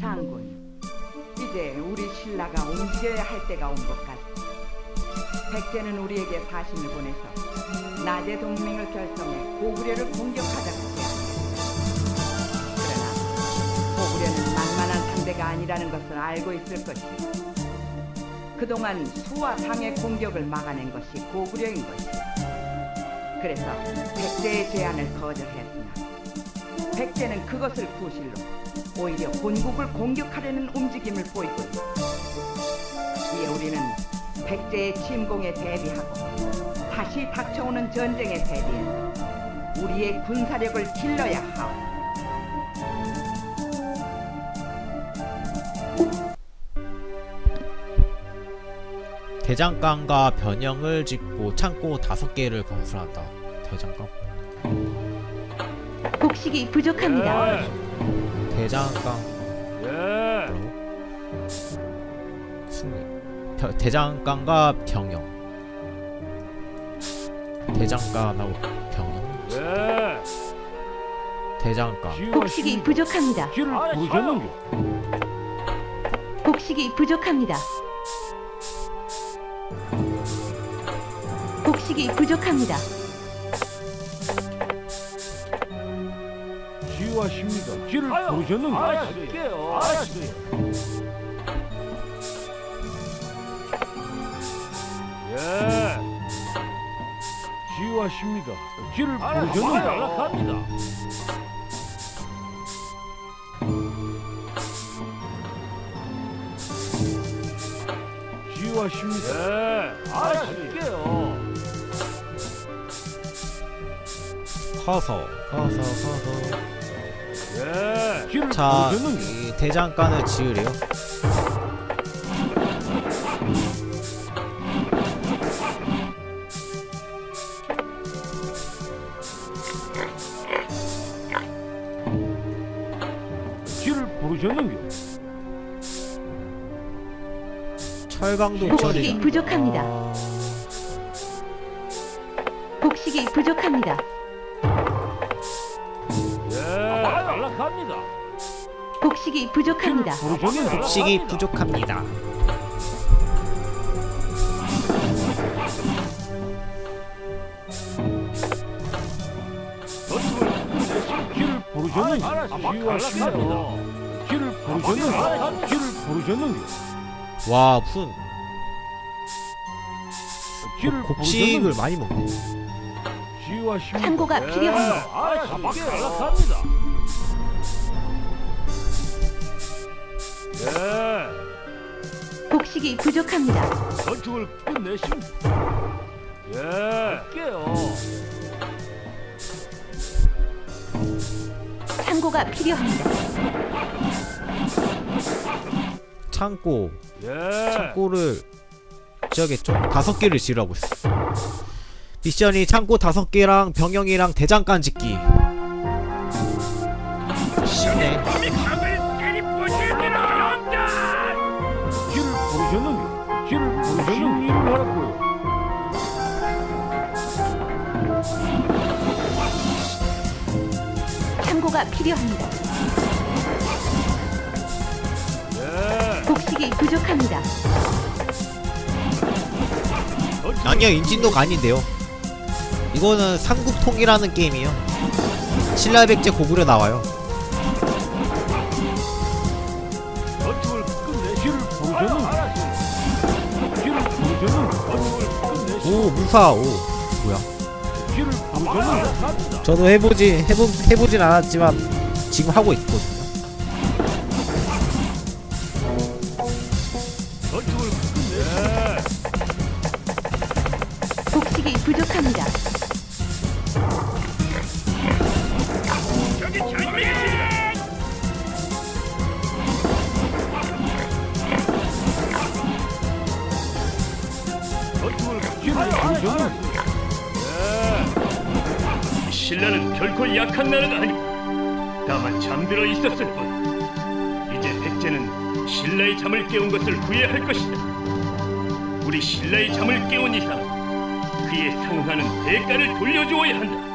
장군, 이제 우리 신라가 움직여야 할 때가 온 것 같다. 백제는 우리에게 사신을 보내서 낮에 동맹을 결성해 고구려를 공격하자고 제안했다. 그러나 고구려는 만만한 상대가 아니라는 것을 알고 있을 것이고 그동안 수와 당의 공격을 막아낸 것이 고구려인 것이다. 그래서 백제의 제안을 거절했으나 백제는 그것을 구실로 오히려 본국을 공격하려는 움직임을 보이고 있다. 이에 우리는 백제의 침공에 대비하고 다시 닥쳐오는 전쟁에 대비해서 우리의 군사력을 길러야 하오. 대장간과 변형을 짓고 창고 다섯 개를 건설한다. 대장간. 곡식이 부족합니다. 대장간 예. 뭐라고? 승리. 벼- 대장간과 병영. 대장간하고 병영. 예. 대장간. 곡식이 부족합니다. 길을 부르셨는겨. 곡식이 부족합니다. 곡식이 부족합니다. 지휘하십니다. 길을 부르셨는겨. 알아실게요. 알아실게요. 예. 지휘하십니다. 길을 부르셨는겨. 연락합니다. 지휘하십니다. 예. 알아실게요. 커서 커서 커서. 자. 이 대장간을 지으래요. 철강도 처리. 부족합니다. 아, 곡식이 부족합니다. 연락합니다. 곡식이 부족합니다. 곡식이 부족합니다. 길을. 길을. 길을. 와 무슨 길을 곡식을 부르셨는겨. 많이 먹네. 창고가 필요합니다. 곡식이 부족합니다. 건축을 끝내십니다. 예. 할게요. 창고가 필요합니다. 창고 예. 창고를 지어야겠죠? 다섯 개를 지으라고 했어. 미션이 창고 다섯 개랑 병영이랑 대장간 짓기. 쉽네. 부르셨는겨. 일을 하라고요. 창고가 필요합니다. 예. 곡식이 부족합니다. 양양 인진도가 아닌데요. 이거는 삼국통이라는 게임이에요. 신라백제 고구려 나와요. 건축을 끝내. 길을 부르셨는 오 무사 오 뭐야? 저도 해보지 해보 해보진 않았지만 지금 하고 있거든요. 곡식이 부족합니다. 신라는 결코 약한 나라가 아니고 다만 잠들어 있었을 뿐. 이제 백제는 신라의 잠을 깨운 것을 후회할 것이다. 우리 신라의 잠을 깨운 이상 그에 상응하는 대가를 돌려주어야 한다.